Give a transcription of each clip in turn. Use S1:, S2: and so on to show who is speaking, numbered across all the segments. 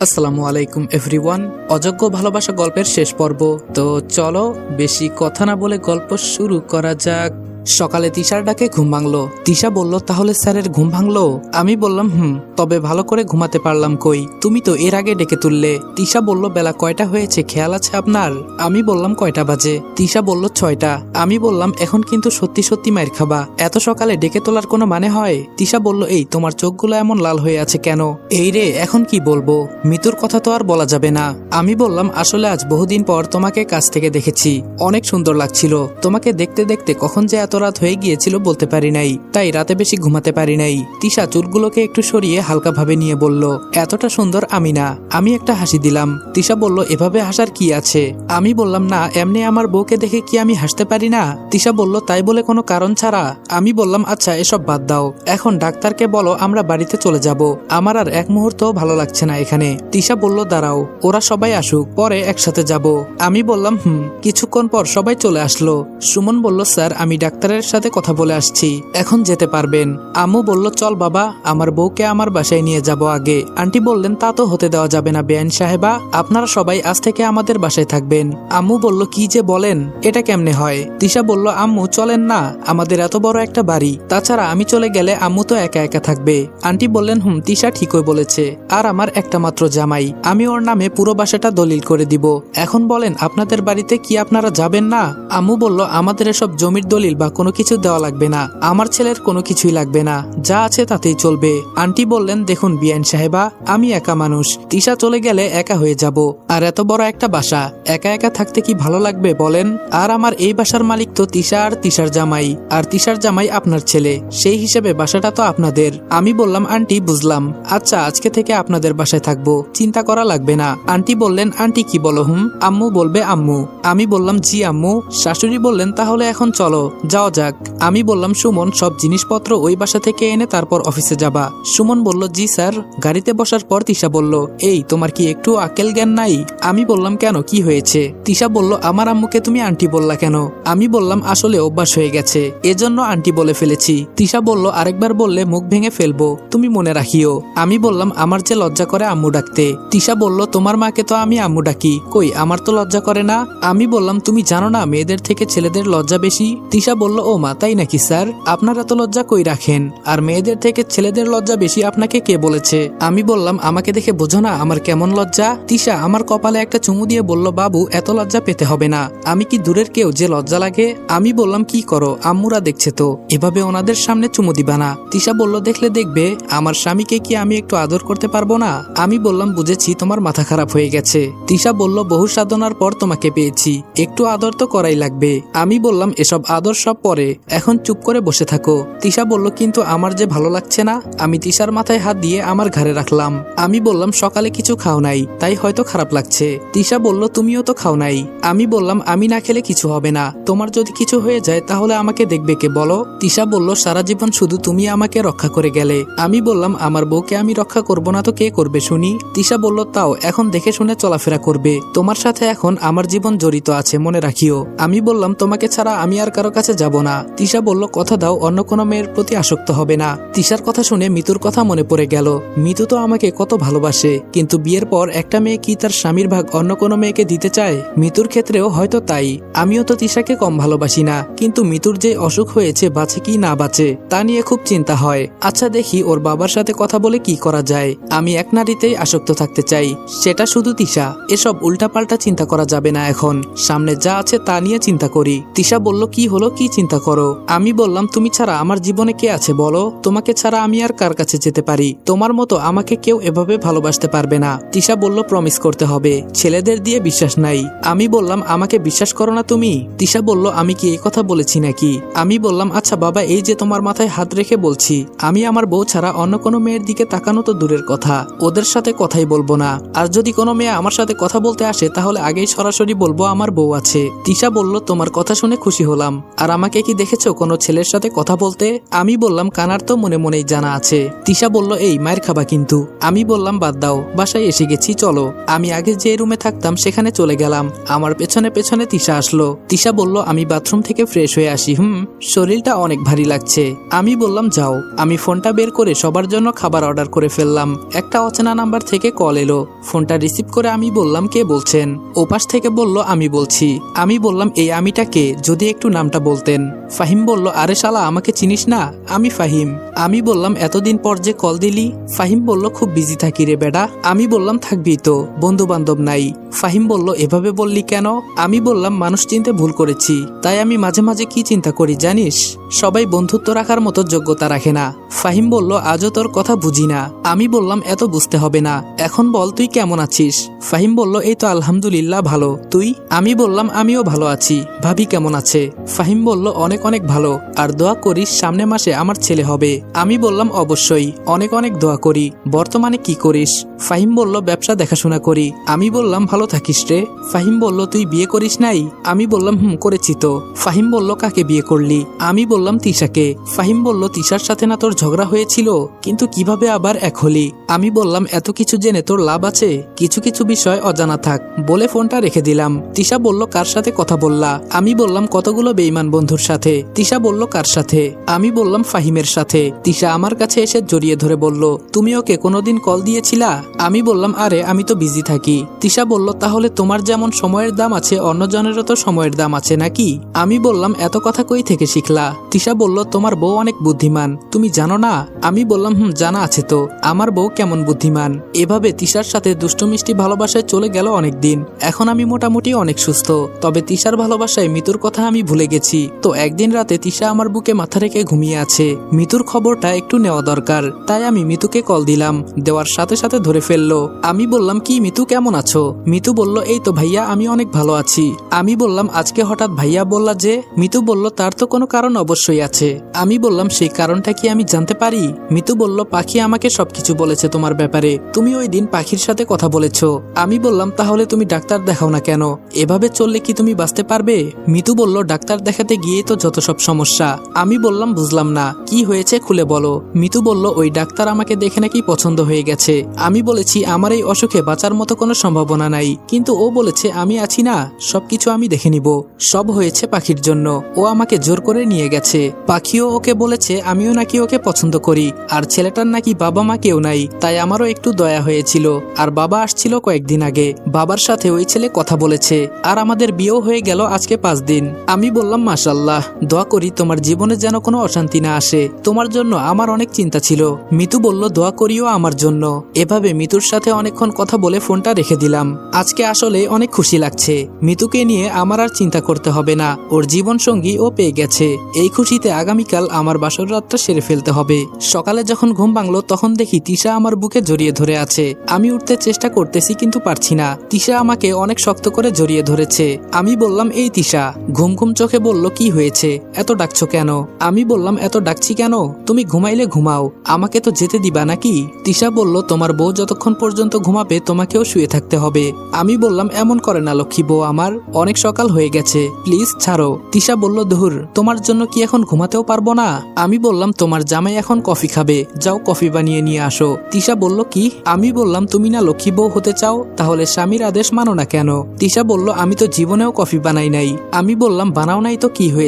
S1: আসসালামু আলাইকুম এভরিওয়ান অযোগ্য ভালোবাসা গল্পের শেষ পর্ব। তো চলো, বেশি কথা না বলে গল্প শুরু করা যাক। সকালে তিশার ডাকে ঘুম ভাঙলো। তিশা বলল, তাহলে স্যারের ঘুম ভাঙলো? আমি বললাম, হুম, তবে ভালো করে ঘুমাতে পারলাম কই? তুমি তো এর আগে ডেকে তুললে। তিশা বলল, বেলা কয়টা হয়েছে? খেয়াল আছে আপনার? আমি বললাম, কয়টা বাজে? তিশা বলল, ছয়টা। আমি বললাম, এখন কিন্তু সত্যি সত্যি মায়ের খাবা। এত সকালে ডেকে তোলার কোনো মানে হয়? তিশা বলল, এই, তোমার চোখগুলো এমন লাল হয়ে আছে কেন? এই রে, এখন কি বলব? মিতুর কথা তো আর বলা যাবে না। আমি বললাম, আসলে আজ বহুদিন পর তোমাকে কাছ থেকে দেখেছি। অনেক সুন্দর লাগছিল। তোমাকে দেখতে দেখতে কখন যে রাত হয়ে গিয়েছিল বলতে পারি নাই, তাই রাতে বেশি ঘুমাতে পারি নাই। তিশা চুলগুলোকে একটু সরিয়ে হালকাভাবে নিয়ে বলল, এতটা সুন্দর আমি না, আমি একটা হাসি দিলাম। তিশা বলল, এভাবে হাসার কি আছে? আমি বললাম, না, এমনি আমার বউকে দেখে কি আমি হাসতে পারি না? তিশা বলল, তাই বলে কোনো কারণ ছাড়া। আমি বললাম আচ্ছা এসব বাদ দাও। এখন ডাক্তারকে বলো, আমরা বাড়িতে চলে যাব। আমার আর এক মুহূর্ত ভালো লাগছে না এখানে। তিশা বলল, দাঁড়াও, ওরা সবাই আসুক, পরে একসাথে যাব। আমি বললাম, হুম। কিছুক্ষণ পর সবাই চলে আসলো। সুমন বলল, স্যার, আমি ডাক্তারের সাথে কথা বলে আসছি। এখন যেতে পারবেন। আম্মু বলল, চল বাবা, আমার বউকে আমার বাসায় নিয়ে যাব আগে। আন্টি বললেন, তা তো হতে দেওয়া যাবে না বেআইন সাহেবা। আপনারা সবাই আজ থেকে আমাদের বাসায় থাকবেন। আম্মু বলল, কি যে বলেন? এটা কেমনে হয়? তিশা বলল, আম্মু, চলেন না। আমাদের এত বড় একটা বাড়ি। তাছাড়া আমি চলে গেলে আম্মু তো একা একা থাকবে। আন্টি বললেন, হুম, তিশা ঠিকই বলেছে। আর আমার একটা মাত্র জামাই। আমি ওর নামে পুরো বাসাটা দলিল করে দিব। এখন বলেন, আপনাদের বাড়িতে কি আপনারা যাবেন না? আম্মু বলল, আমাদের এসব জমির দলিল বা কোনো কিছু দেওয়া লাগবে না। আমার ছেলের কোনো কিছুই লাগবে না। যা আছে তাতেই চলবে। আন্টি বললেন, দেখুন বিয়ান সাহেবা, আমি একা মানুষ। তিশা চলে গেলে একা হয়ে যাব। আর এত বড় একটা বাসা, একা একা থাকতে কি ভালো লাগবে বলেন? আর আমার এই বাসার মালিক তো তিশা আর তিশার জামাই। আর তিশার জামাই আপনার ছেলে। সেই হিসেবে বাসাটা তো আপনাদের। আমি বললাম, আন্টি, বুঝলাম। আচ্ছা আজকে থেকে আপনাদের বাসায় থাকব। চিন্তা করা লাগবে না। আন্টি বললেন, আন্টি, কি বলো হুম? আম্মু বলবে আম্মু। আমি বললাম, জি আম্মু। শাশুড়ি বললেন, তাহলে এখন চলো। যাওয়া যাক। আমি বললাম, সুমন, সব জিনিসপত্র ওই বাসা থেকে এনে তারপর অফিসে যাবা। সুমন বলল, জি, স্যার। গাড়িতে বসার পর তিশা বলল, এই, তোমার কি একটু আকেল জ্ঞান নাই? আমি বললাম, কেন, কি হয়েছে? তিশা বলল, আমার আম্মুকে তুমি আন্টি বললা কেন? আমি বললাম, আসলে অভ্যাস হয়ে গেছে, এজন্য আন্টি বলে ফেলেছি। তিশা বলল, আরেকবার বললে মুখ ভেঙে ফেলব, তুমি মনে রাখিও। আমি বললাম, আমার যে লজ্জা করে আম্মু ডাকতে। তিশা বলল, তোমার মাকে তো আমি আম্মু ডাকি, কই, আমার তো লজ্জা করে না? আমি বললাম, তুমি জানো না, মেয়েদের থেকে ছেলেদের লজ্জা বেশি? তিশা বলল ও মা, তাই নাকি, স্যার? আপনারা তো লজ্জা কই রাখেন। আর মেয়েদের থেকে ছেলেদের লজ্জা বেশি আপনাকে কে বলেছে? আমি বললাম, আমাকে দেখে বোঝো না, আমার কেমন লজ্জা? তিশা আমার কপালে একটা চুমু দিয়ে বলল, বাবু, এত লজ্জা পেতে হবে না। আমি কি দূরের কেউ যে লজ্জা লাগে? আমি বললাম, কি করো? আম্মুরা দেখছে তো। এভাবে ওনাদের সামনে চুমু দিবা না। তিশা বলল, দেখলে দেখবে, আমার স্বামীকে কি আমি একটু আদর করতে পারব না? আমি বললাম, বুঝেছি, তোমার মাথা খারাপ হয়ে গেছে। তিশা বলল, বহু সাধনার পর তোমাকে পেয়েছি। একটু আদর তো করাই লাগবে। আমি বললাম, এসব আদর সব পরে এখন চুপ করে বসে থাকো। তিশা বলল, কিন্তু আমার যে ভালো লাগছে না, আমি তিশার মাথায় হাত দিয়ে আমার ঘাড়ে রাখলাম। আমি বললাম, সকালে কিছু খাও নাই, তাই হয়তো খারাপ লাগছে। তিশা বলল, তুমিও তো খাও নাই। আমি বললাম, আমি না খেলে কিছু হবে না। তোমার যদি কিছু হয়ে যায়, তাহলে আমাকে দেখবে কে, বলো? তিশা বলল, সারা জীবন শুধু তুমি আমাকে রক্ষা করে গেলে। আমি বললাম, আমার বউকে আমি রক্ষা করব না তো কে করবে শুনি? তিশা বলল, তাও, এখন দেখে শুনে চলাফেরা করবে। তোমার সাথে এখন আমার জীবন জড়িত আছে, মনে রাখিও। আমি বললাম, তোমাকে ছাড়া আমি আর কারও কাছে যাব না। তিশা বলল, কথা দাও, অন্য কোনো মেয়ের প্রতি আসক্ত হবে না। তিশার কথা শুনে মিতুর কথা মনে পড়ে গেল। মিতু তো আমাকে কত ভালোবাসে, কিন্তু বিয়ের পর একটা মেয়ে কি তার স্বামীর ভাগ অন্য কোনো মেয়েকে দিতে চায়? মিতুর ক্ষেত্রেও হয়তো তাই। আমিও তো তিশাকে কম ভালোবাসি না, কিন্তু মিতুর যে অসুখ হয়েছে, বাঁচে কি না বাঁচে, তা নিয়ে খুব চিন্তা হয়। আচ্ছা দেখি, ওর বাবার সাথে কথা বলে কি করা যায়? আমি এক নারীতেই আসক্ত থাকতে চাই, সেটা শুধু তিশা। এসব উল্টাপাল্টা চিন্তা করা যাবে না এখন। সামনে যা আছে তা নিয়ে চিন্তা করি। তিশা বলল, কি হলো? কি চিন্তা করো। আমি বললাম, তুমি ছাড়া আমার জীবনে কে আছে বলো? তোমাকে ছাড়া আমি আর কার কাছে যেতে পারি? তোমার মতো আমাকে কেউ এভাবে ভালোবাসতে পারবে না। তিশা বলল প্রমিস করতে হবে। ছেলেদের দিয়ে বিশ্বাস নাই। আমি বললাম, আমাকে বিশ্বাস করো না তুমি? তিশা বলল, আমি কি এই কথা বলেছি নাকি? আমি বললাম আচ্ছা বাবা, এই যে তোমার মাথায় হাত রেখে বলছি, আমি আমার বউ ছাড়া অন্য কোনো মেয়ের দিকে তাকানো তো দূরের কথা। ওদের সাথে কথাই বলব না। আর যদি কোনো মেয়ে আমার সাথে কথা বলতে আসে, তাহলে আগেই সরাসরি বলব আমার বউ আছে। তিশা বলল, তোমার কথা শুনে খুশি হলাম। আর আমাকে আমাকে কি দেখেছ কোনো ছেলের সাথে কথা বলতে? আমি বললাম, কানার তো মনে মনেই জানা আছে। তিশা বলল, এই, মায়ের খাবা কিন্তু। আমি বললাম, বাদ দাও, বাসায় এসে গেছি, চলো। আমি আগে যে রুমে থাকতাম, সেখানে চলে গেলাম। আমার পেছনে পেছনে তিশা আসলো। তিশা বলল, আমি বাথরুম থেকে ফ্রেশ হয়ে আসি, হুম? শরীরটা অনেক ভারী লাগছে। আমি বললাম, যাও। আমি ফোনটা বের করে সবার জন্য খাবার অর্ডার করে ফেললাম। একটা অচেনা নাম্বার থেকে কল এলো। ফোনটা রিসিভ করে আমি বললাম, কে বলছেন? ওপাশ থেকে বলল, আমি বলছি। আমি বললাম, এই আমিটা কে? যদি একটু নামটা বলতেন, ফাহিম বলল, আরে শালা, আমাকে চিনিস না? আমি, ফাহিম, আমি বললাম, এতদিন পর যে কল দিলি। ফাহিম বলল, খুব বিজি থাকি রে বেডা। আমি বললাম, থাকবি তো বন্ধু বান্ধব নাই। ফাহিম বলল, এভাবে বললি কেন? আমি বললাম, মানুষ চিনতে ভুল করেছি, তাই আমি মাঝে মাঝে কি চিন্তা করি জানিস? সবাই বন্ধুত্ব রাখার মতো যোগ্যতা রাখে না। ফাহিম বলল, আজও তোর কথা বুঝি না। আমি বললাম, এত বুঝতে হবে না। এখন বল, তুই কেমন আছিস? ফাহিম বলল, এই তো আলহামদুলিল্লাহ ভালো। তুই? আমি বললাম, আমিও ভালো আছি। ভাবি কেমন আছে? ফাহিম বলল অনেক অনেক ভালো। আর দোয়া করিস, সামনে মাসে আমার ছেলে হবে। আমি বললাম, অবশ্যই। অনেক অনেক দোয়া করি। বর্তমানে কি করিস? ফাহিম বলল, ব্যবসা দেখাশোনা করি। আমি বললাম, ভালো থাকিস রে। ফাহিম বলল, তুই বিয়ে করিস নাই? আমি বললাম, হুম, করেছি তো। ফাহিম বলল, কাকে বিয়ে করলি? আমি বললাম, তিশাকে। ফাহিম বলল, তিশার সাথে না তোর ঝগড়া হয়েছিল? কিন্তু কীভাবে আবার এক হলি? আমি বললাম, এত কিছু জেনে তোর লাভ আছে? কিছু কিছু বিষয় অজানা থাক। বলে ফোনটা রেখে দিলাম। তিশা বলল, কার সাথে কথা বললা? আমি বললাম, কতগুলো বেইমান বন্ধুর সাথে। তিশা বলল, কার সাথে? আমি বললাম, ফাহিমের সাথে। তিশা আমার কাছে এসে জড়িয়ে ধরে বলল, তুমি ওকে কোনোদিন কল দিয়েছিলা? আমি বললাম, আরে, আমি তো বিজি থাকি। তিশা বলল, তাহলে তোমার যেমন সময়ের দাম আছে, অন্যজনেরও তো সময়ের দাম আছে নাকি? আমি বললাম, এত কথা কই থেকে শিখলা? তিশা বলল, তোমার বউ অনেক বুদ্ধিমান, তুমি জানো না? আমি বললাম, হুম, জানা আছে তো, আমার বউ কেমন বুদ্ধিমান? এভাবে তিশার সাথে দুষ্টু মিষ্টি ভালোবাসায় চলে গেল অনেক দিন এখন আমি মোটামুটি অনেক সুস্থ, তবে তিশার ভালোবাসায় মিতুর কথা আমি ভুলে গেছি। তো একদিন রাতে তিশা আমার বুকে মাথা রেখে ঘুমিয়ে আছে। মিতুর খবরটা একটু নেওয়া দরকার। তাই আমি মিতুকে কল দিলাম। দেওয়ার সাথে সাথে ধরে ফেলল। আমি বললাম, কি মিতু, কেমন আছো? মিতু বলল, এই তো ভাইয়া, আমি অনেক ভালো আছি। আমি বললাম, আজকে হঠাৎ ভাইয়া বললা যে? মিতু বলল, তার তো কোনো কারণ অবশ্যই আছে। আমি বললাম, সেই কারণটা কি আমি জানতে পারি? মিতু বলল, পাখি আমাকে সবকিছু বলেছে তোমার ব্যাপারে। তুমি ওই দিন পাখির সাথে কথা বলেছ। আমি বললাম, তাহলে তুমি ডাক্তার দেখাও না কেন? এভাবে চললে কি তুমি বাঁচতে পারবে? মিতু বলল, ডাক্তার দেখাতে গিয়ে তো যত সব সমস্যা। আমি বললাম, বুঝলাম না। কি হয়েছে খুলে বলো। মিতু বলল, ওই ডাক্তার আমাকে দেখে নাকি পছন্দ হয়ে গেছে। আমি বলেছি, আমার এই অসুখে বাঁচার মতো কোনো সম্ভাবনা নাই। কিন্তু ও বলেছে, আমি আছি না। সবকিছু আমি দেখে নিব। সব হয়েছে পাখির জন্য। ও আমাকে জোর করে নিয়ে গেছে। পাখিও ওকে বলেছে, আমিও নাকি ওকে পছন্দ করি। আর ছেলেটার নাকি বাবা মা কেউ নাই। তাই আমারও একটু দয়া হয়েছিল। আর বাবা আসছিল কয়েকদিন আগে। বাবার সাথে ওই ছেলে কথা বলেছে। আর আমাদের বিয়েও হয়ে গেল আজকে পাঁচ দিন। আমি বললাম মাসাল্লাহ দোয়া করি তোমার জীবনে যেন কোনো অশান্তি না আসে। তোমার জন্য আমার অনেক চিন্তা ছিল। মিতু বলল, দোয়া করিও আমার জন্য। এভাবে মিতুর সাথে অনেকক্ষণ কথা বলে ফোনটা রেখে দিলাম। আজকে আসলে অনেক খুশি লাগছে। মিতুকে নিয়ে আমার আর চিন্তা করতে হবে না। ওর জীবন সঙ্গী ও পেয়ে গেছে। এই খুশিতে আগামীকাল আমার বাসর রাতটা সেরে ফেলতে হবে। সকালে যখন ঘুম ভাঙলো, তখন দেখি তিশা আমার বুকে জড়িয়ে ধরে আছে। আমি উঠতে চেষ্টা করতেছি, কিন্তু পারছি না। তিশা আমাকে অনেক শক্ত করে জড়িয়ে ধরেছে। আমি বললাম, এই তিশা। ঘুম ঘুম চোখে বলল, কি হয়েছে? এত ডাকছো কেন? আমি বললাম, এত ডাকছি কেন? তুমি ঘুমাইলে ঘুমাও। আমাকে তো যেতে দিবা নাকি? তিশা বলল, তোমার বউ যতক্ষণ পর্যন্ত ঘুমাবে, তোমাকেও শুয়ে থাকতে হবে। আমি বললাম, এমন করে না লক্ষ্মী বউ আমার। অনেক সকাল হয়ে গেছে। প্লিজ ছাড়ো। তিশা বলল, দহুর, তোমার জন্য কি এখন ঘুমাতেও পারব না? আমি বললাম, তোমার জামাই এখন কফি খাবে। যাও কফি বানিয়ে নিয়ে আসো। তিশা বলল, কি? আমি বললাম, তুমি না লক্ষ্মী বউ হতে চাও, তাহলে স্বামীর আদেশ মানো না কেন? তিশা বলল, আমি তো জীবনেও কফি বানাই নাই। আমি বললাম, বানাও নাই তো কি হয়েছে?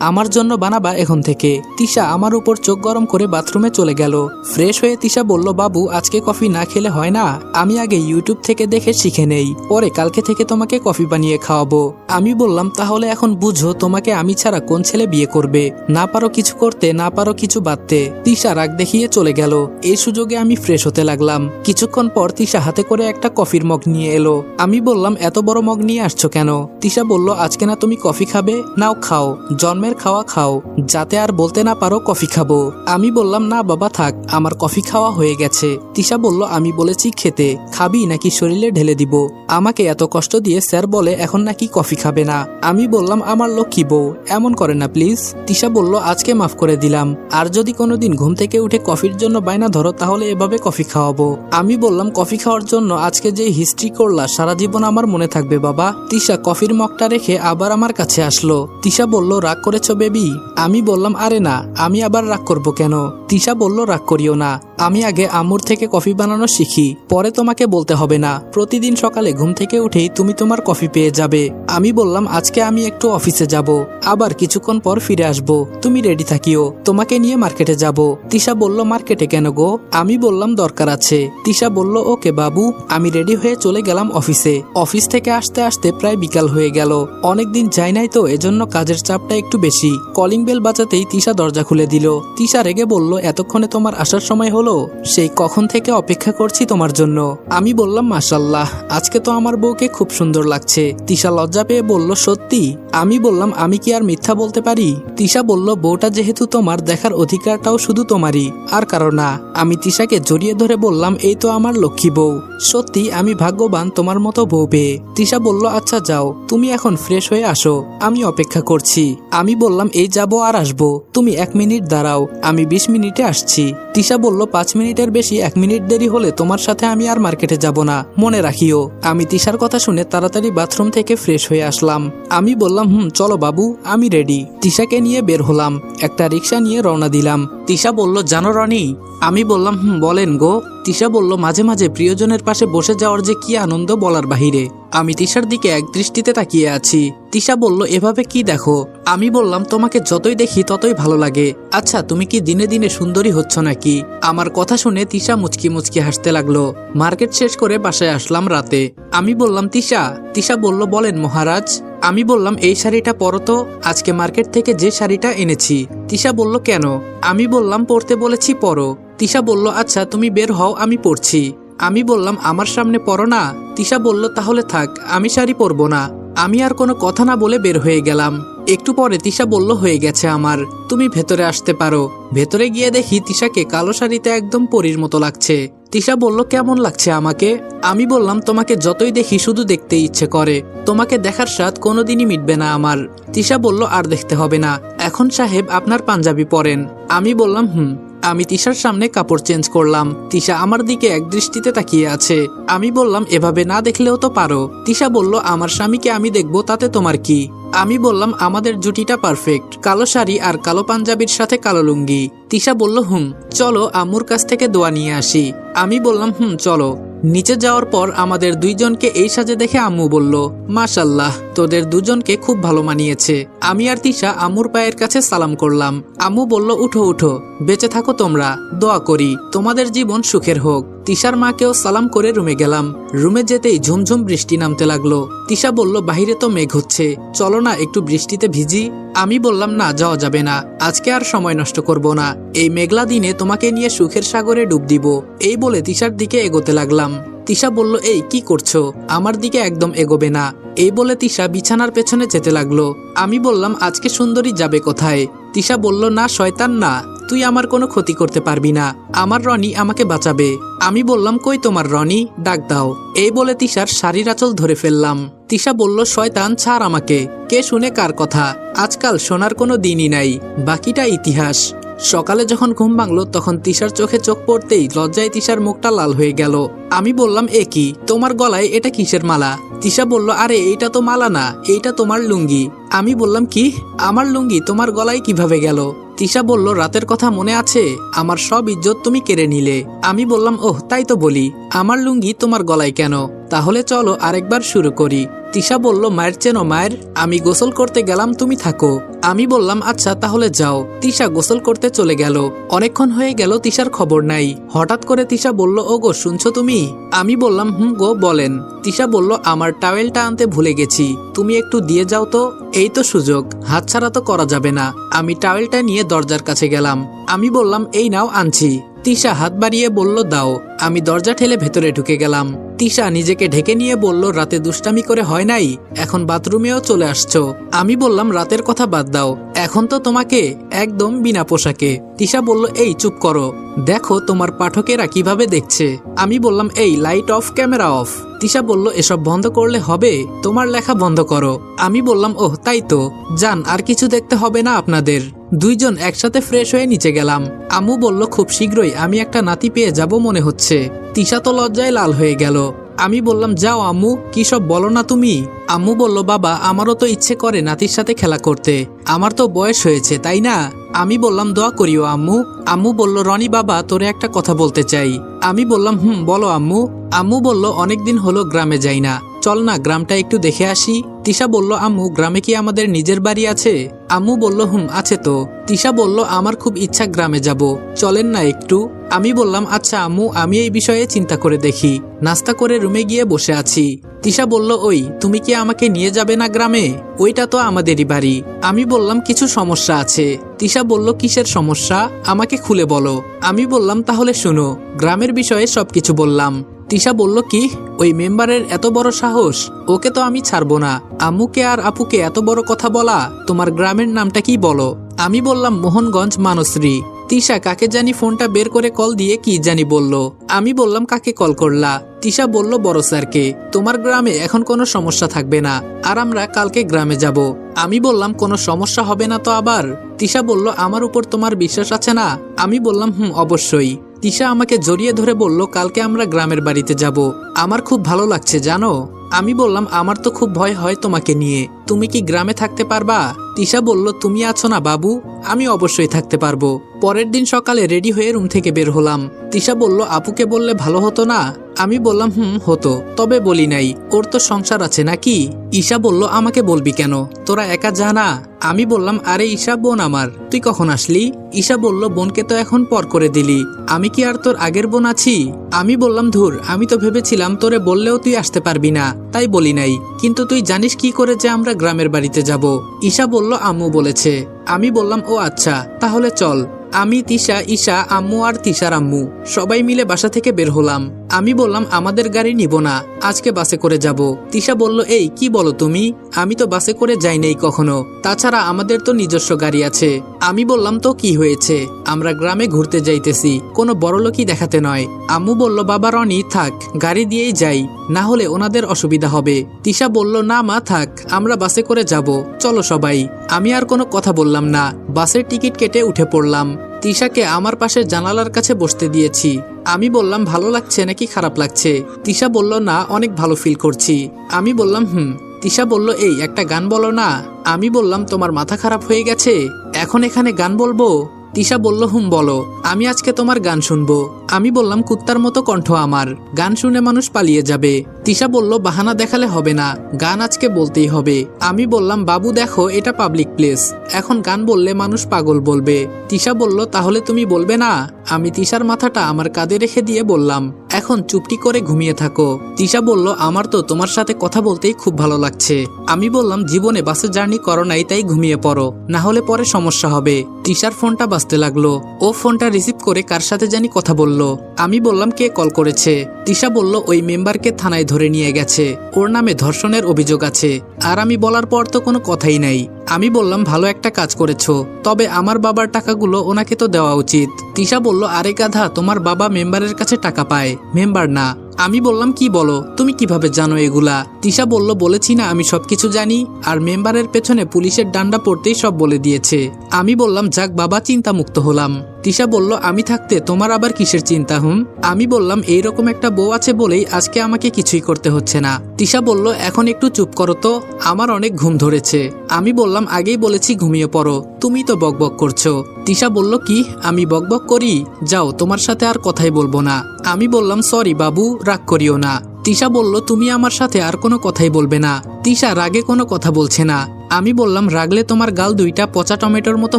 S1: আমার জন্য বানাবা এখন থেকে। তিশা আমার উপর চোখ গরম করে বাথরুমে চলে গেল। ফ্রেশ হয়ে তিশা বলল, বাবু, আজকে কফি না খেলে হয় না? আমি আগে ইউটিউব থেকে দেখে শিখে নেই। পরে কালকে থেকে তোমাকে কফি বানিয়ে খাওয়াবো। আমি বললাম, তাহলে এখন বুঝো, তোমাকে আমি ছাড়া কোন ছেলে বিয়ে করবে? না পারো কিছু করতে, না পারো কিছু বাঁধতে। তিশা রাগ দেখিয়ে চলে গেল। এই সুযোগে আমি ফ্রেশ হতে লাগলাম। কিছুক্ষণ পর তিশা হাতে করে একটা কফির মগ নিয়ে এলো। আমি বললাম, এত বড় মগ নিয়ে আসছো কেন? তিশা বলল, আজকে না তুমি কফি খাবে, নাও খাও। জন্মের খাওয়া খাও, যাতে আর বলতে না পারো কফি খাব। আমি বললাম, না বাবা, থাক, আমার কফি খাওয়া হয়ে গেছে। তিশা বলল, আমি বলেছি খেতে, খাবি নাকি শরীরে ঢেলে দিব? আমাকে এত কষ্ট দিয়ে স্যার বলে, এখন নাকি কফি খাবে না। আমি বললাম, আমার লক্ষ্মী বউ, এমন করে না, প্লিজ। তিশা বলল, আজকে মাফ করে দিলাম। আর যদি কোনোদিন ঘুম থেকে উঠে কফির জন্য বায়না ধরো, তাহলে এভাবে কফি খাওয়াবো। আমি বললাম, কফি খাওয়ার জন্য আজকে যে হিস্ট্রি করলা, সারা জীবন আমার মনে থাকবে বাবা। তিশা কফির মগটা রেখে আবার আমার কাছে আসলো। তিশা বলল বলল, রাগ করেছ বেবি? আমি বললাম, আরে না। আমি আবার, রাগ করব কেন? তিশা বলল, রাগ করিও না। আমি আগে আম্মুর থেকে কফি বানানো শিখি। পরে তোমাকে বলতে হবে না। প্রতিদিন সকালে ঘুম থেকে উঠেই তুমি তোমার কফি পেয়ে যাবে। আমি বললাম, আজকে আমি একটু অফিসে যাব। আবার কিছুক্ষণ পর ফিরে আসব। তুমি রেডি থাকিও। তোমাকে নিয়ে মার্কেটে যাব। তিশা বলল, মার্কেটে কেন গো? আমি বললাম, দরকার আছে। তিশা বলল, ওকে বাবু, আমি রেডি হয়ে চলে গেলাম অফিসে। অফিস থেকে আসতে আসতে প্রায় বিকাল হয়ে গেল। অনেকদিন যাই নাই তো, এজন্য কাজের চাপটা একটু বেশি। কলিং বেল বাজাতেই তিশা দরজা খুলে দিল। তিশা রেগে বলল, এতক্ষণে তোমার আসার সময় হলো? সেই কখন থেকে অপেক্ষা করছি তোমার জন্য। আমি বললাম মাসাল্লাহ আজকে তো আমার বউকে খুব সুন্দর লাগছে। তিশা লজ্জা পেয়ে বলল, সত্যি? আমি বললাম, আমি কি আর মিথ্যা বলতে পারি? তিশা বলল, বউটা যেহেতু তোমার, দেখার অধিকারটাও শুধু তোমারই, আর কারও না। আমি তিশাকে জড়িয়ে ধরে বললাম, এই তো আমার লক্ষ্মী বউ। সত্যি, আমি ভাগ্যবান তোমার মতো বউ পেয়ে। তিশা বলল আচ্ছা যাও, তুমি এখন ফ্রেশ হয়ে আসো। আমি অপেক্ষা করছি। আমি বললাম, এই যাব আর আসব। তুমি এক মিনিট দাঁড়াও, আমি বিশ মিনিটে আসছি। তিশা বলল, পাঁচ মিনিটের বেশি, এক মিনিট দেরি হলে তোমার সাথে আমি আর মার্কেটে যাব না। মনে রাখিও, আমি তিশার কথা শুনে তাড়াতাড়ি বাথরুম থেকে ফ্রেশ হয়ে আসলাম। আমি বললাম, হুম, চলো বাবু, আমি রেডি। তিশাকে নিয়ে বের হলাম। একটা রিক্সা নিয়ে রওনা দিলাম। তিশা বলল, জানো রনি? আমি বললাম, হুম, বলেন গো। তিশা বলল, মাঝে মাঝে প্রিয়জনের পাশে বসে যাওয়ার যে কি আনন্দ বলার বাহিরে। আমি তিশার দিকে এক দৃষ্টিতে তাকিয়ে আছি। তিশা বলল, এভাবে কি দেখো? আমি বললাম, তোমাকে যতই দেখি ততই ভালো লাগে। আচ্ছা তুমি কি দিনে দিনে সুন্দরী হচ্ছ নাকি? আমার কথা শুনে তিশা মুচকি মুচকি হাসতে লাগল। মার্কেট শেষ করে বাসায় আসলাম রাতে। আমি বললাম, তিশা তিশা বলল, বলেন মহারাজ। আমি বললাম, এই শাড়িটা পরো তো। আজকে মার্কেট থেকে যে শাড়িটা এনেছি। তিশা বলল, কেন? আমি বললাম, পরতে বলেছি, পরো। তিশা বলল আচ্ছা তুমি বের হও, আমি পড়ছি। আমি বললাম, আমার সামনে পড়ো না। তিশা বলল, তাহলে থাক, আমি শাড়ি পরবো না। আমি আর কোনো কথা না বলে বের হয়ে গেলাম। একটু পরে তিশা বলল, হয়ে গেছে আমার, তুমি ভেতরে আসতে পারো। ভেতরে গিয়ে দেখি তিশাকে কালো শাড়িতে একদম পরীর মতো লাগছে। তিশা বলল, কেমন লাগছে আমাকে? আমি বললাম, তোমাকে যতই দেখি শুধু দেখতে ইচ্ছে করে। তোমাকে দেখার স্বাদ কোনোদিনই মিটবে না আমার। তিশা বলল, আর দেখতে হবে না। এখন সাহেব আপনার পাঞ্জাবি পরেন। আমি বললাম, হুম। আমি তিশার সামনে কাপড় চেঞ্জ করলাম। তিশা আমার দিকে এক দৃষ্টিতে তাকিয়ে আছে। আমি বললাম, এভাবে না দেখলেও তো পারো। তিশা বলল, আমার স্বামীকে আমি দেখব, তাতে তোমার কি? আমি বললাম, আমাদের জুটিটা পারফেক্ট কালো শাড়ি আর কালো পাঞ্জাবির সাথে কালো লুঙ্গি। তিশা বলল, হুম, চলো আম্মুর কাছ থেকে দোয়া নিয়ে আসি। আমি বললাম, হুম, চলো। নিচে যাওয়ার পর আমাদের দুইজনকে এই সাজে দেখে আম্মু বলল, মাশাল্লাহ, তোদের দুজনকে খুব ভালো মানিয়েছে। আমি আর তিশা আম্মুর পায়ের কাছে সালাম করলাম। আম্মু বলল, উঠো উঠো, বেঁচে থাকো তোমরা, দোয়া করি, তোমাদের জীবন সুখের হোক। তিশার মাকেও সালাম করে রুমে গেলাম। রুমে যেতেই ঝুমঝুম বৃষ্টি নামতে লাগল। তিশা বলল, বাহিরে তো মেঘ হচ্ছে। চলো না একটু বৃষ্টিতে ভিজি। আমি বললাম, না, যাওয়া যাবে না। আজকে আর সময় নষ্ট করব না। এই মেঘলা দিনে তোমাকে নিয়ে সুখের সাগরে ডুব দিব। এই বলে তিশার দিকে এগোতে লাগলাম। তিশা বলল, এই, কি করছ? আমার দিকে একদম এগোবে না। এই বলে তিশা বিছানার পেছনে যেতে লাগল। আমি বললাম, আজকে সুন্দরী যাবে কোথায়? তিশা বলল, না, শয়তান, না। তুই আমার কোনো ক্ষতি করতে পারবি না। আমার রনি আমাকে বাঁচাবে। আমি বললাম, কই তোমার রনি? ডাক দাও। এই বলে তিশার শাড়ির আঁচল ধরে ফেললাম। তিশা বলল, শয়তান, ছাড় আমাকে। কে শুনে কার কথা? আজকাল শোনার কোনো দিনই নাই। বাকিটা ইতিহাস। সকালে যখন ঘুম ভাঙলো, তখন তিশার চোখে চোখ পড়তেই লজ্জায় তিশার মুখটা লাল হয়ে গেল। আমি বললাম, এ কি? তোমার গলায় এটা কিসের মালা? তিশা বলল, আরে, এইটা তো মালা না। এইটা তোমার লুঙ্গি। আমি বললাম, কি? আমার লুঙ্গি তোমার গলায় কীভাবে গেল? তিশা বলল, রাতের কথা মনে আছে? আমার সব ইজ্জত তুমি কেড়ে নিলে। আমি বললাম, ওহ, তাই তো বলি। আমার লুঙ্গি তোমার গলায় কেন? তাহলে চলো আরেকবার শুরু করি। তিশা বলল, মায়ের চেনো মায়ের, আমি গোসল করতে গেলাম, তুমি থাকো। আমি বললাম আচ্ছা তাহলে যাও। তিশা গোসল করতে চলে গেল। অনেকক্ষণ হয়ে গেল, তিশার খবর নাই। হঠাৎ করে তিশা বলল ও গো শুনছো তুমি? আমি বললাম, হুম গো, বলেন। তিশা বলল, আমার টাওয়েলটা আনতে ভুলে গেছি। তুমি একটু দিয়ে যাও তো। এই তো সুযোগ। হাতছাড়া তো করা যাবে না। আমি টাওয়েলটা নিয়ে দরজার কাছে গেলাম। আমি বললাম, এই নাও, আনছি। তিশা হাত বাড়িয়ে বলল, দাও। আমি দরজা ঠেলে ভেতরে ঢুকে গেলাম। তিশা নিজেকে ঢেকে নিয়ে বলল, রাতে দুষ্টামি করে হয় নাই? এখন বাথরুমেও চলে আসছো। আমি বললাম, রাতের কথা বাদ দাও। এখন তো তোমাকে একদম বিনা পোশাকে। তিশা বলল, এই, চুপ করো। দেখো তোমার পাঠকেরা কীভাবে দেখছে। আমি বললাম, এই light off camera off Tisha বলল, এসব বন্ধ করলে হবে? তোমার লেখা বন্ধ করো। আমি বললাম, ওহ, তাই তো। যান, আর কিছু দেখতে হবে না আপনাদের। দুইজন একসাথে ফ্রেশ হয়ে নিচে গেলাম। আমু বলল, খুব শীঘ্রই, আমি একটা নাতি পেয়ে যাব মনে হচ্ছে। তিশা তো লজ্জায় লাল হয়ে গেল। আমি বললাম, যাও আম্মু, কি সব বলো না তুমি? আম্মু বলল, বাবা, আমারও তো ইচ্ছে করে নাতির সাথে খেলা করতে। আমার তো বয়স হয়েছে, তাই না? আমি বললাম, দোয়া করিও আম্মু। আম্মু বলল, রনি, বাবা, তোরে একটা কথা বলতে চাই। আমি বললাম, হুম, বলো আম্মু। আম্মু বলল অনেকদিন হলো গ্রামে যাই না। চল না, গ্রামটা একটু দেখে আসি। তিশা বলল, আম্মু, গ্রামে কি আমাদের নিজের বাড়ি আছে? আম্মু বলল, হুম, আছে তো। তিশা বলল, আমার খুব ইচ্ছা গ্রামে যাব। চলেন না একটু। আমি বললাম আচ্ছা আম্মু, আমি এই বিষয়ে চিন্তা করে দেখি। নাস্তা করে রুমে গিয়ে বসে আছি। তিশা বলল, ওই, তুমি কি আমাকে নিয়ে যাবে না গ্রামে? ওইটা তো আমাদেরই বাড়ি। আমি বললাম, কিছু সমস্যা আছে। তিশা বলল, কিসের সমস্যা? আমাকে খুলে বলো। আমি বললাম, তাহলে শোনো, গ্রামের বিষয়ে সবকিছু বললাম। তিশা বলল, কি? ওই মেম্বারের এত বড় সাহস? ওকে তো আমি ছাড়বো না। আম্মুকে আর আপুকে এত বড় কথা বলা? তোমার গ্রামের নামটা কি বলো? আমি বললাম, মোহনগঞ্জ মানশ্রী। তিশা, কাকে জানি ফোনটা বের করে কল দিয়ে কি জানি বলল। আমি বললাম, কাকে কল করলা? তিশা বলল, বড় স্যারকে। তোমার গ্রামে এখন কোনো সমস্যা থাকবে না, আর আমরা কালকে গ্রামে যাব। আমি বললাম, কোনো সমস্যা হবে না তো আবার? তিশা বলল, আমার উপর তোমার বিশ্বাস আছে না? আমি বললাম, হুম, অবশ্যই। তিশা আমাকে জড়িয়ে ধরে বলল, কালকে আমরা গ্রামের বাড়িতে যাব। আমার খুব ভালো লাগছে, জানো? আমি বললাম, আমার তো খুব ভয় হয় তোমাকে নিয়ে। তুমি কি গ্রামে থাকতে পারবা? তিশা বলল, তুমি আছো না, বাবু। আমি অবশ্যই থাকতে পারব। পরের দিন সকালে রেডি হয়ে রুম থেকে বের হলাম। তিশা বলল, আপুকে বললে ভালো হতো না। আমি বললাম, হুম, হতো। তবে বলি নাই, ওর তো সংসার আছে নাকি? ঈশা বলল, আমাকে বলবি কেন? তোরা একা জানা আমি বললাম, আরে ঈশা, বোন আমার, তুই কখন আসলি? ঈশা বলল, বোনকে তো এখন পর করে দিলি। আমি কি আর তোর আগের বোন আছি? আমি বললাম, ধুর, আমি তো ভেবেছিলাম তোরে বললেও তুই আসতে পারবি না, তাই বলি নাই। কিন্তু তুই জানিস কি করে যে আমরা গ্রামের বাড়িতে যাব? ঈশা বলল, আম্মু বলেছে। আমি বললাম, ও আচ্ছা তাহলে চল। আমি তিশা, ঈশা, আম্মু আর তিশার আম্মু। সবাই মিলে বাসা থেকে বের হলাম। আমি বললাম, আমাদের গাড়ি নিব না, আজকে বাসে করে যাব। তিশা বলল, এই, কি বলো তুমি? আমি তো বাসে করে যাই নাই কখনো। তাছাড়া আমাদের তো নিজস্ব গাড়ি আছে। আমি বললাম, তো কি হয়েছে? আমরা গ্রামে ঘুরতে যাইতেছি, কোনো বড়লোকই দেখাতে নয়। আম্মু বলল, বাবা রনি, থাক, গাড়ি দিয়েই যাই, না হলে ওনাদের অসুবিধা হবে। তিশা বলল, না মা, থাক, আমরা বাসে করে যাব, চলো সবাই। আমি আর কোনো কথা বললাম না, বাসের টিকিট কেটে উঠে পড়লাম। তিশাকে আমার পাশে জানালার কাছে বসতে দিয়েছি। আমি বললাম, ভালো লাগছে নাকি খারাপ লাগছে? তিশা বলল, না, অনেক ভালো ফিল করছি। আমি বললাম, হুম। তিশা বলল, এই, একটা গান বলো না। আমি বললাম, তোমার মাথা খারাপ হয়ে গেছে? এখন এখানে গান বলব? তিশা বলল, হুম, বলো। আমি আজকে তোমার গান শুনব। আমি বললাম, কুত্তার মতো কণ্ঠ আমার। গান শুনে মানুষ পালিয়ে যাবে। তিশা বলল, বাহানা দেখালে হবে না। গান আজকে বলতেই হবে। আমি বললাম, বাবু, দেখো, এটা পাবলিক প্লেস এখন গান বললে মানুষ পাগল বলবে। তিশা বলল, তাহলে তুমি বলবে না? আমি তিশার মাথাটা আমার কাঁধে রেখে দিয়ে বললাম, এখন চুপটি করে ঘুমিয়ে থাকো। তিশা বলল, আমার তো তোমার সাথে কথা বলতেই খুব ভালো লাগছে। আমি বললাম, জীবনে বাসে জার্নি করো নাই, তাই ঘুমিয়ে পড়ো, না হলে পরে সমস্যা হবে। তিশার ফোনটা বাজতে লাগল। ও ফোনটা রিসিভ করে কার সাথে জানি কথা বলল। আমি বললাম, কে কল করেছে? তিশা বলল, ওই মেম্বারকে থানায় ধরে নিয়ে গেছে। ওর নামে ধর্ষণের অভিযোগ আছে। আর আমি বলার পর তো কোনো কথাই নাই। আমি বললাম, ভালো একটা কাজ করেছ, তবে আমার বাবার টাকাগুলো ওনাকে তো দেওয়া উচিত। তিশা বলল আরে গাধা, তোমার বাবা মেম্বারের কাছে টাকা পায়। মেম্বার না। আমি বললাম, কি বলো? তুমি কীভাবে জানো এগুলা? তিশা বলল, বলেছি না, আমি সবকিছু জানি। আর মেম্বারের পেছনে পুলিশের ডান্ডা পড়তেই সব বলে দিয়েছে। আমি বললাম, যাক বাবা চিন্তা মুক্ত হলাম। তিশা বলল, আমি থাকতে তোমার আবার কিসের চিন্তা, হুম? আমি বললাম, এইরকম একটা বউ আছে বলেই আজকে আমাকে কিছুই করতে হচ্ছে না। তিশা বলল, এখন একটু চুপ করো তো, আমার অনেক ঘুম ধরেছে। আমি বললাম, আগেই বলেছি ঘুমিয়ে পড়ো, তুমি তো বকবক করছ। তিশা বলল, কি? আমি বকবক করি? যাও, তোমার সাথে আর কথাই বলব না। আমি বললাম, সরি বাবু, রাগ করিও না। তিশা বলল, তুমি আমার সাথে আর কোনো কথাই বলবে না। তিশা, রাগে কোনো কথা বলছে না। আমি বললাম, রাগলে তোমার গাল দুইটা পচা টমেটোর মতো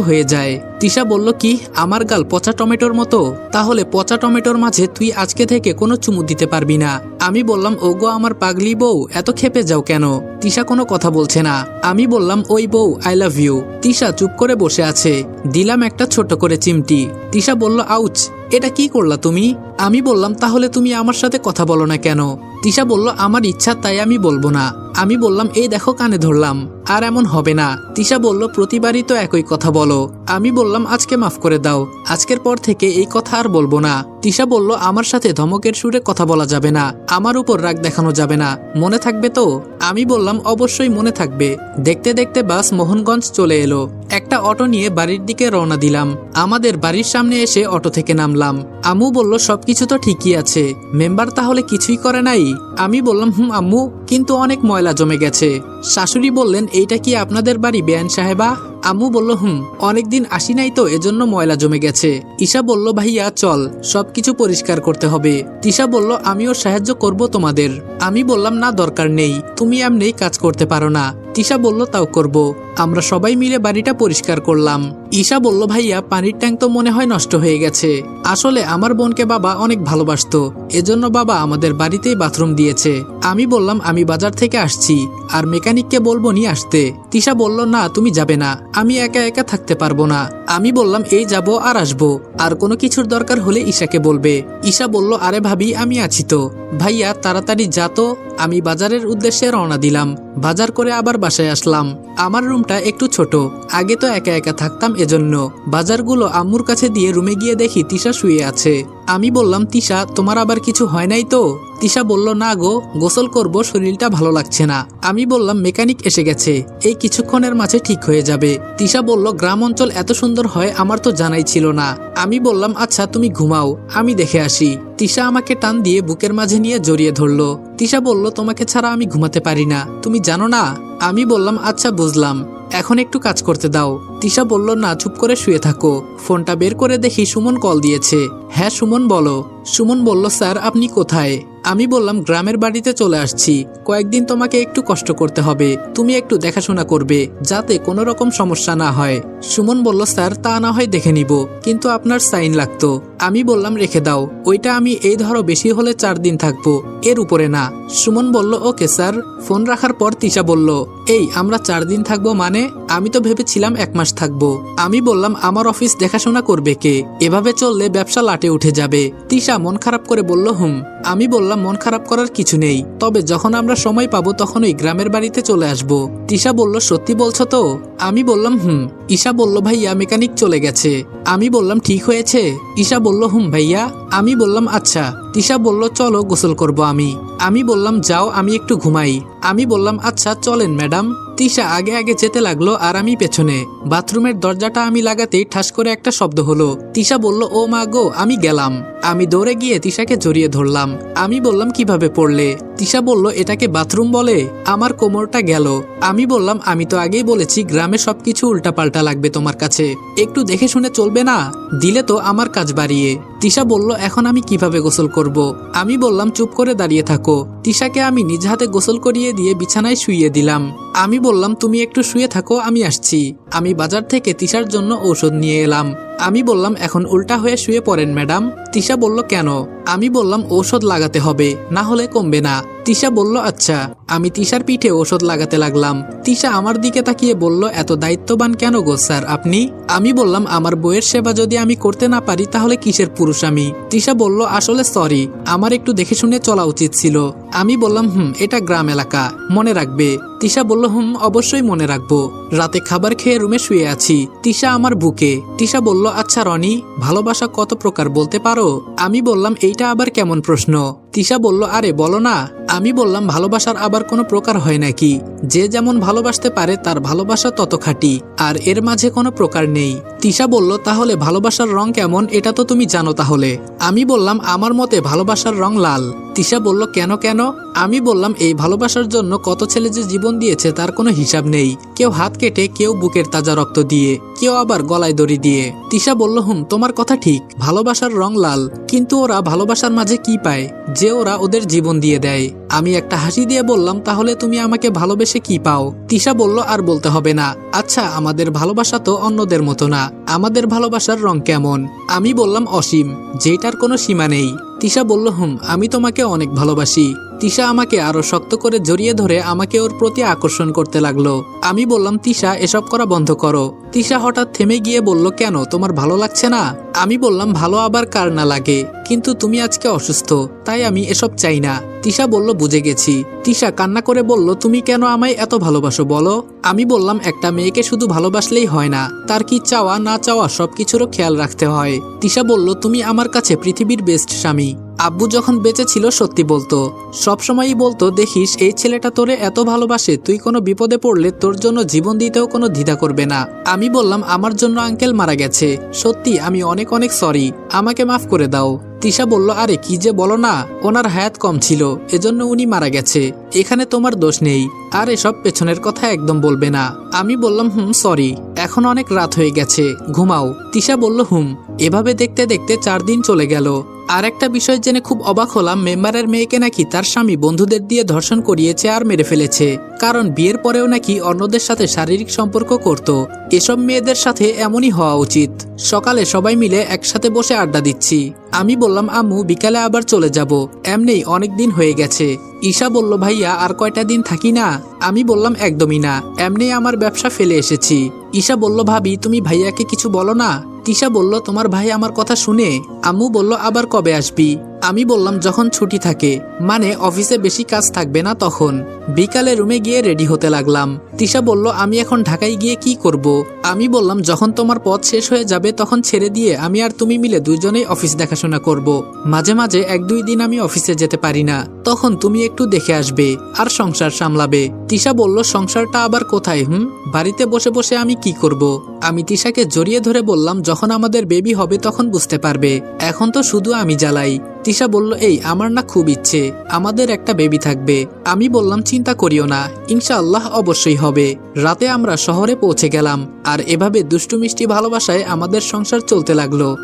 S1: হয়ে যায়। তিশা বলল, কি, আমার গাল পচা টমেটোর মতো? তাহলে পচা টমেটোর মাঝে তুই আজকে থেকে কোনো চুমু দিতে পারবি না। আমি বললাম, ওগো আমার পাগলি বউ, এত খেপে যাও কেন? তিশা কোনো কথা বলছে না। আমি বললাম, ওই বউ আই লাভ ইউ তিশা চুপ করে বসে আছে। দিলাম একটা ছোট করে চিমটি। তিশা বলল, আউচ, এটা কি করলা তুমি? আমি বললাম, তাহলে তুমি আমার সাথে কথা বলো না কেন? তিশা বলল, আমার ইচ্ছা, তাই আমি বলব না। আমি বললাম, এই দেখো, কানে ধরলাম। আর এমন হবে না। তিশা বলল, প্রতিবারই তো একই কথা বলো। আমি বললাম বললাম আজকে মাফ করে দাও। আজকের পর থেকে এই কথা আর বলব না। তিশা বলল, আমার সাথে ধমকের সুরে কথা বলা যাবে না। আমার উপর রাগ দেখানো যাবে না। মনে থাকবে তো? আমি বললাম, অবশ্যই মনে থাকবে। দেখতে দেখতে বাস মোহনগঞ্জ চলে এলো। একটা অটো নিয়ে বাড়ির দিকে রওনা দিলাম। আমাদের বাড়ির সামনে এসে অটো থেকে নামলাম। আম্মু বলল, সবকিছু তো ঠিকই আছে। মেম্বার তাহলে কিছুই করে নাই? আমি বললাম, হুম, আম্মু, কিন্তু অনেক ময়লা জমে গেছে। শাশুড়ি বললেন, এইটা কি আপনাদের বাড়ি বেয়ান সাহেবা? আম্মু বলল, হুম, অনেকদিন আসি নাই তো, এজন্য ময়লা জমে গেছে। ঈশা বলল, ভাইয়া চল, সবকিছু পরিষ্কার করতে হবে। তিশা বলল, আমিও সাহায্য করব তোমাদের। আমি বললাম, না, দরকার নেই। তুমি এমনি কাজ করতে পারো না। তিশা বলল, তাও করব। আমরা সবাই মিলে বাড়িটা পরিষ্কার করলাম। ঈশা বলল, ভাইয়া, পানির ট্যাঙ্ক তো মনে হয় নষ্ট হয়ে গেছে। আসলে আমার বোনকে বাবা অনেক ভালোবাসতো। এজন্য বাবা আমাদের বাড়িতেই বাথরুম দিয়েছে। আমি বললাম, আমি বাজার থেকে আসছি, আর মেকানিককে বলব নি আসতে। তিশা বলল, না, তুমি যাবে না। আমি একা একা থাকতে পারব না। আমি বললাম, এই যাব আর আসব। আর কোনো কিছুর দরকার হলে ঈশাকে বলবে। ঈশা বলল, আরে ভাবি, আমি আছি তো। ভাইয়া, তাড়াতাড়ি যা তো। আমি বাজারের উদ্দেশ্যে রওনা দিলাম। বাজার করে আবার বাসায় আসলাম। আমার রুমটা একটু ছোট, আগে তো একা একা থাকতাম এজন্য। বাজারগুলো আম্মুর কাছে দিয়ে রুমে গিয়ে দেখি তিশা শুয়ে আছে। আমি বললাম, তিশা, তোমার আবার কিছু হয় নাই তো? তিশা বলল, না গো, গোসল করব, শরীরটা ভালো লাগছে না। আমি বললাম, মেকানিক এসে গেছে, এই কিছুক্ষণের মাঝে ঠিক হয়ে যাবে। তিশা বলল, গ্রাম অঞ্চল এত সুন্দর হয়, আমার তো জানাই ছিল না। আমি বললাম আচ্ছা তুমি ঘুমাও, আমি দেখে আসি। তিশা আমাকে টান দিয়ে বুকের মাঝে নিয়ে জড়িয়ে ধরলো। তিশা বলল, তোমাকে ছাড়া আমি ঘুমাতে পারি না, তুমি জানো না? আমি বললাম আচ্ছা বুঝলাম। এখন একটু কাজ করতে দাও। তিশা বলল, না, চুপ করে শুয়ে থাকো। ফোনটা বের করে দেখি সুমন কল দিয়েছে। হ্যাঁ সুমন, বলো। সুমন বলল, স্যার, আপনি কোথায়? আমি বললাম, গ্রামের বাড়িতে চলে আসছি। কয়েকদিন তোমাকে একটু কষ্ট করতে হবে। তুমি একটু দেখাশোনা করবে, যাতে কোনো রকম সমস্যা না হয়। সুমন বলল, স্যার, তা না হয় দেখে নিব। কিন্তু আপনার সাইন লাগতো। আমি বললাম, রেখে দাও। ওইটা আমি এই ধরো বেশি হলে চার দিন থাকব। এর উপরে না। সুমন বলল, ওকে, স্যার। ফোন রাখার পর তিশা বলল, এই, আমরা চার দিন থাকব মানে? আমি তো ভেবেছিলাম এক মাস থাকব। আমি বললাম, আমার অফিস দেখাশোনা করবে কে? এভাবে চললে ব্যবসা লাটে উঠে যাবে। তিশা মন খারাপ করে বলল, হুম। আমি বললাম, মন খারাপ করার কিছু নেই। তবে যখন আমরা সময় পাবো তখন ওই গ্রামের বাড়িতে চলে আসব। তিশা বলল, সত্যি বলছো তো? আমি বললাম, হুম। ঈশা বলল, ভাইয়া, মেকানিক চলে গেছে। আমি বললাম, ঠিক হয়েছে। ঈশা বলল, হুম, ভাইয়া। আমি বললাম আচ্ছা। তিশা বলল, চলো, গোসল করব আমি। আমি বললাম, যাও, আমি একটু ঘুমাই। আমি বললাম আচ্ছা চলেন, ম্যাডাম। তিশা আগে আগে যেতে লাগল আর আমি পেছনে। বাথরুমের দরজাটা আমি লাগাতেই ঠাস করে একটা শব্দ হলো। তিশা বলল, ও মা গো, আমি গেলাম। আমি দৌড়ে গিয়ে তিশাকে জড়িয়ে ধরলাম। আমি বললাম, কীভাবে পড়লে? তিশা বলল, এটাকে বাথরুম বলে? আমার কোমরটা গেল। আমি বললাম, আমি তো আগেই বলেছি, গ্রামে সবকিছু উল্টাপাল্টা লাগবে তোমার কাছে। একটু দেখে শুনে চলবে না? দিলে তো আমার কাজ বাড়িয়ে। তিশা বলল, এখন আমি কীভাবে গোসল করব। আমি বললাম, চুপ করে দাঁড়িয়ে থাকো। তিশাকে আমি নিজ হাতে গোসল করিয়ে দিয়ে বিছানায় শুয়ে দিলাম। আমি বললাম, তুমি একটু শুয়ে থাকো, আমি আসছি। আমি বাজার থেকে তিশার জন্য ঔষধ নিয়ে এলাম। আমি বললাম, এখন উল্টা হয়ে শুয়ে পড়েন, ম্যাডাম। তিশা বলল, কেন? আমি বললাম, ঔষধ লাগাতে হবে, না হলে কমবে না। তিশা বলল আচ্ছা আমি তিশার পিঠে ওষুধ লাগাতে লাগলাম। তিশা আমার দিকে তাকিয়ে বলল, এত দায়িত্ববান কেন গো, স্যার, আপনি? আমি বললাম, আমার বইয়ের সেবা যদি আমি করতে না পারি, তাহলে কিসের পুরুষ আমি? তিশা বলল, আসলে সরি, আমার একটু দেখে শুনে চলা উচিত ছিল। আমি বললাম, হুম, এটা গ্রাম এলাকা, মনে রাখবে। তিশা বলল, হুম, অবশ্যই মনে রাখব। রাতে খাবার খেয়ে রুমে শুয়ে আছি। তিশা আমার বুকে। তিশা বলল আচ্ছা রনি, ভালোবাসা কত প্রকার বলতে পারো? আমি বললাম, এইটা আবার কেমন প্রশ্ন? তিশা বলল, আরে, বলো না। আমি বললাম, ভালোবাসার আবার কোনো প্রকার হয় নাকি? যে যেমন ভালোবাসতে পারে, তার ভালোবাসা তত খাঁটি, আর এর মাঝে কোনো প্রকার নেই। তিশা বলল, তাহলে ভালোবাসার রং কেমন, এটা তো তুমি জানো তাহলে। আমি বললাম, আমার মতে ভালোবাসার রং লাল। তিশা বলল, কেন কেন? আমি বললাম, এই ভালোবাসার জন্য কত ছেলে যে জীবন দিয়েছে তার কোনো হিসাব নেই। কেউ হাত কেটে, কেউ বুকের তাজা রক্ত দিয়ে, কেউ আবার গলায় দড়ি দিয়ে। তিশা বলল, হুম, তোমার কথা ঠিক, ভালোবাসার রং লাল, কিন্তু ওরা ভালোবাসার মাঝে কি পায়? যে ওরা ওদের জীবন দিয়ে দেয়। আমি একটা হাসি দিয়ে বললাম, তাহলে তুমি আমাকে ভালোবেসে কি পাও? তিশা বলল, আর বলতে হবে না। আচ্ছা আমাদের ভালোবাসা তো অন্যদের মতো না। আমাদের ভালোবাসার রং কেমন? আমি বললাম, অসীম যেটার কোনো সীমা নেই। তিশা বলল হুম আমি তোমাকে অনেক ভালোবাসি। তিশা আমাকে আরও শক্ত করে জড়িয়ে ধরে আমাকে ওর প্রতি আকর্ষণ করতে লাগল। আমি বললাম, তিশা, এসব করা বন্ধ করো। তিশা হঠাৎ থেমে গিয়ে বলল, কেন, তোমার ভালো লাগছে না? আমি বললাম, ভালো আবার কার না লাগে? কিন্তু তুমি আজকে অসুস্থ, তাই আমি এসব চাই না। তিশা বলল, বুঝে গেছি। তিশা কান্না করে বলল, তুমি কেন আমায় এত ভালোবাসো বলো? আমি বললাম, একটা মেয়েকে শুধু ভালোবাসলেই হয় না, তার কি চাওয়া না চাওয়া সবকিছুরও খেয়াল রাখতে হয়। তিশা বলল, তুমি আমার কাছে পৃথিবীর বেস্ট স্বামী। আব্বু যখন বেঁচে ছিল, সত্যি বলতো। সবসময়ই বলতো, দেখিস, এই ছেলেটা তোরে এত ভালোবাসে, তুই কোনো বিপদে পড়লে তোর জন্য জীবন দিতেও কোনো দ্বিধা করবে না। আমি বললাম, আমার জন্য আঙ্কেল মারা গেছে। সত্যি, আমি অনেক অনেক সরি আমাকে মাফ করে দাও। তিশা বলল, আরে, কি যে বলো না, ওনার হায়াত কম ছিল, এজন্য উনি মারা গেছে। এখানে তোমার দোষ নেই। আর এসব পেছনের কথা একদম বলবে না। আমি বললাম, হুম সরি এখন অনেক রাত হয়ে গেছে, ঘুমাও। তিশা বলল, হুম। এভাবে দেখতে দেখতে চার দিন চলে গেল। আর একটা বিষয় জেনে খুব অবাক হলাম, মেম্বারের মেয়েকে নাকি তার স্বামী বন্ধুদের দিয়ে ধর্ষণ করিয়েছে আর মেরে ফেলেছে। কারণ বিয়ের পরেও নাকি অন্যদের সাথে শারীরিক সম্পর্ক করত। এসব মেয়েদের সাথে এমনই হওয়া উচিত। সকালে সবাই মিলে একসাথে বসে আড্ডা দিচ্ছি। আমি বললাম, আম্মু, বিকালে আবার চলে যাব। এমনি অনেক দিন হয়ে গেছে। ঈশা বলল, ভাইয়া, আর কয়টা দিন থাকি না? আমি বললাম, একদমই না। এমনি আমার ব্যবসা ফেলে এসেছি। ঈশা বলল, ভাবি, তুমি ভাইয়াকে কিছু বলো না? তিশা বলল তোমার ভাই আমার কথা শুনে। আম্মু বলল আবার কবে আসবি? আমি বললাম, যখন ছুটি থাকে মানে অফিসে বেশি কাজ থাকবে না তখন। বিকালে রুমে গিয়ে রেডি হতে লাগলাম। তিশা বলল, আমি এখন ঢাকায় গিয়ে কি করব? আমি বললাম, যখন তোমার পথ শেষ হয়ে যাবে, তখন ছেড়ে দিয়ে আমি আর তুমি মিলে দুজনেই অফিস দেখাশোনা করব। মাঝে মাঝে এক দুই দিন আমি অফিসে যেতে পারি না। তখন তুমি একটু দেখে আসবে আর সংসার সামলাবে। তিশা বলল, সংসারটা আবার কোথায়, হুম? বাড়িতে বসে বসে আমি কি করব? আমি তিশাকে জড়িয়ে ধরে বললাম, যখন আমাদের বেবি হবে, তখন বুঝতে পারবে। এখন তো শুধু আমি জ্বালাই। তিশা বলল, এই, আমার না খুব ইচ্ছে। আমাদের একটা বেবি থাকবে। আমি বললাম, চিন্তা করিও না। ইনশাআল্লাহ অবশ্যই হবে। রাতে আমরা শহরে পৌঁছে গেলাম। আর এভাবে দুষ্টু মিষ্টি ভালোবাসায় আমাদের সংসার চলতে লাগল।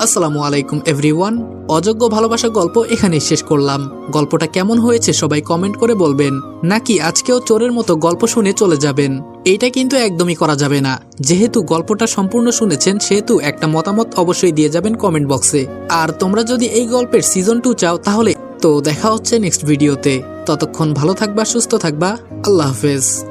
S1: আসসালামু আলাইকুম, এভরিওয়ান। অযোগ্য ভালোবাসা গল্প এখানেই শেষ করলাম। গল্পটা কেমন হয়েছে সবাই কমেন্ট করে বলবেন। নাকি আজকেও চোরের মতো গল্প শুনে চলে যাবেন? এইটা কিন্তু একদমই করা যাবে না। যেহেতু গল্পটা সম্পূর্ণ শুনেছেন, সেহেতু একটা মতামত অবশ্যই দিয়ে যাবেন কমেন্ট বক্সে। আর তোমরা যদি এই গল্পের সিজন টু চাও, তাহলে তো দেখা হচ্ছে নেক্সট ভিডিওতে। ততক্ষণ ভালো থাকবা, সুস্থ থাকবা। আল্লাহ হাফেজ।